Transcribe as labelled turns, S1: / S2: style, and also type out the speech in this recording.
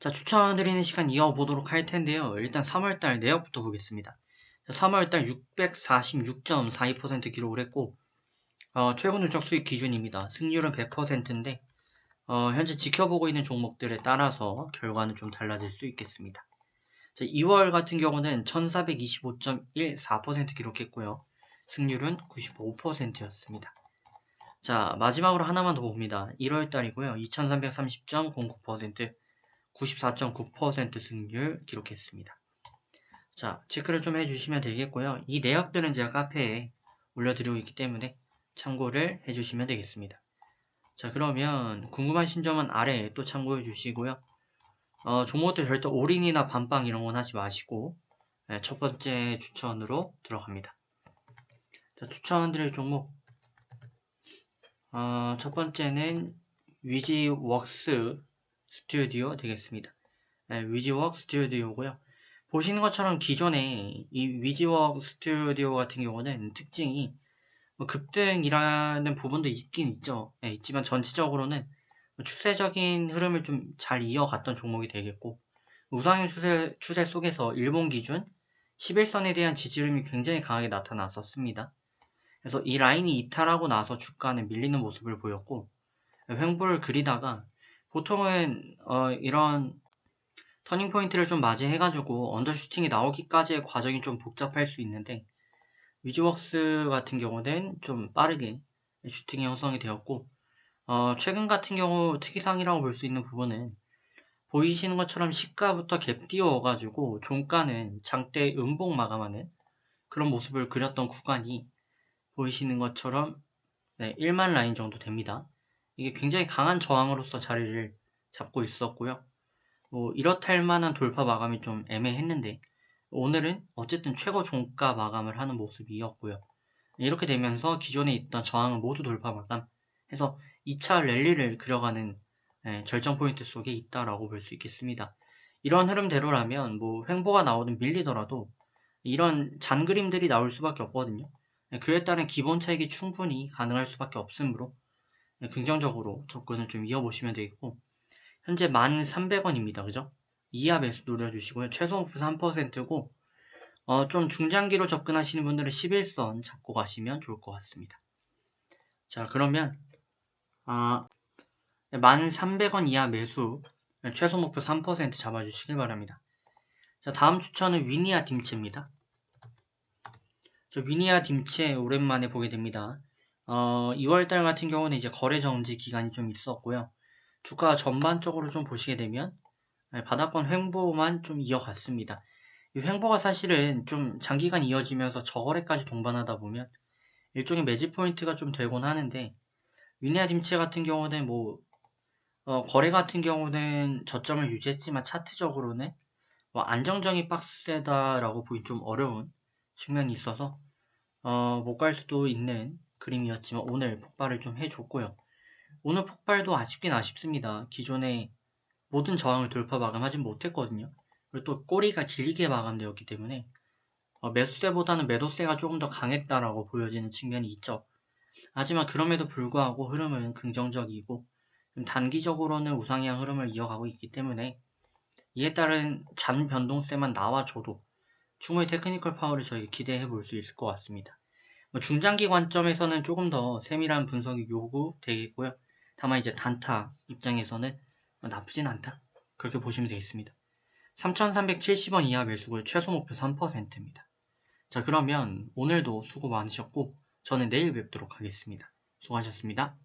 S1: 자, 추천드리는 시간 이어보도록 할 텐데요. 일단 3월달 내역부터 보겠습니다. 3월달 646.42% 기록을 했고, 어, 최고 누적 수익 기준입니다. 승률은 100%인데, 어, 현재 지켜보고 있는 종목들에 따라서 결과는 좀 달라질 수 있겠습니다. 자, 2월 같은 경우는 1425.14% 기록했고요. 승률은 95%였습니다. 자, 마지막으로 하나만 더 봅니다. 1월 달이고요. 2330.09%, 94.9% 승률 기록했습니다. 자, 체크를 좀 해주시면 되겠고요. 이 내역들은 제가 카페에 올려드리고 있기 때문에 참고를 해주시면 되겠습니다. 자, 그러면 궁금하신 점은 아래에 또 참고해 주시고요. 어, 종목들 절대 올인이나 반빵 이런 건 하지 마시고 네, 첫 번째 추천으로 들어갑니다. 자, 추천드릴 종목 어, 첫 번째는 위지웍스 스튜디오 되겠습니다. 네, 위지웍 스튜디오고요. 보시는 것처럼 기존에 이 위지웍 스튜디오 같은 경우는 특징이 뭐 급등이라는 부분도 있긴 있죠. 네, 있지만 전체적으로는 추세적인 흐름을 좀 잘 이어갔던 종목이 되겠고 우상향 추세, 추세 속에서 일본 기준 11선에 대한 지지름이 굉장히 강하게 나타났었습니다. 그래서 이 라인이 이탈하고 나서 주가는 밀리는 모습을 보였고 횡보를 그리다가 보통은 어, 이런 터닝 포인트를 좀 맞이해가지고 언더슈팅이 나오기까지의 과정이 좀 복잡할 수 있는데 위즈웍스 같은 경우는 좀 빠르게 슈팅이 형성이 되었고 어, 최근 같은 경우 특이사항이라고 볼 수 있는 부분은 보이시는 것처럼 시가부터 갭 띄워가지고 종가는 장대 음봉 마감하는 그런 모습을 그렸던 구간이 보이시는 것처럼 네, 1만 라인 정도 됩니다. 이게 굉장히 강한 저항으로서 자리를 잡고 있었고요. 뭐 이렇다 할 만한 돌파 마감이 좀 애매했는데 오늘은 어쨌든 최고 종가 마감을 하는 모습이었고요. 이렇게 되면서 기존에 있던 저항을 모두 돌파 마감 해서 2차 랠리를 그려가는 예, 절정 포인트 속에 있다라고 볼 수 있겠습니다. 이런 흐름대로라면 뭐 횡보가 나오든 밀리더라도 이런 잔 그림들이 나올 수밖에 없거든요. 예, 그에 따른 기본 차익이 충분히 가능할 수밖에 없으므로 예, 긍정적으로 접근을 좀 이어보시면 되겠고 현재 1,300원입니다. 그죠? 이하 매수 노려주시고요. 최소 목표 3%고 어, 좀 중장기로 접근하시는 분들은 11선 잡고 가시면 좋을 것 같습니다. 자 그러면 아, 1,300원 이하 매수 최소 목표 3% 잡아주시길 바랍니다. 자 다음 추천은 위니아 딤체입니다. 저 위니아 딤체 오랜만에 보게 됩니다. 어, 2월달 같은 경우는 이제 거래 정지 기간이 좀 있었고요. 주가 전반적으로 좀 보시게 되면 네, 바닥권 횡보만 좀 이어갔습니다. 이 횡보가 사실은 좀 장기간 이어지면서 저거래까지 동반하다 보면 일종의 매집 포인트가 좀 되곤 하는데 위니아 딤체 같은 경우는 뭐 어, 거래 같은 경우는 저점을 유지했지만 차트적으로는 뭐 안정적인 박스세다라고 보기 좀 어려운 측면이 있어서 어, 못 갈 수도 있는 그림이었지만 오늘 폭발을 좀 해줬고요. 오늘 폭발도 아쉽긴 아쉽습니다. 기존에 모든 저항을 돌파 마감하진 못했거든요. 그리고 또 꼬리가 길게 마감되었기 때문에 어, 매수세보다는 매도세가 조금 더 강했다라고 보여지는 측면이 있죠. 하지만 그럼에도 불구하고 흐름은 긍정적이고 단기적으로는 우상향 흐름을 이어가고 있기 때문에 이에 따른 잔 변동세만 나와줘도 충분히 테크니컬 파워를 저희 기대해 볼 수 있을 것 같습니다. 뭐 중장기 관점에서는 조금 더 세밀한 분석이 요구되겠고요. 다만 이제 단타 입장에서는 나쁘진 않다. 그렇게 보시면 되겠습니다. 3,370원 이하 매수고요. 최소 목표 3%입니다. 자 그러면 오늘도 수고 많으셨고 저는 내일 뵙도록 하겠습니다. 수고하셨습니다.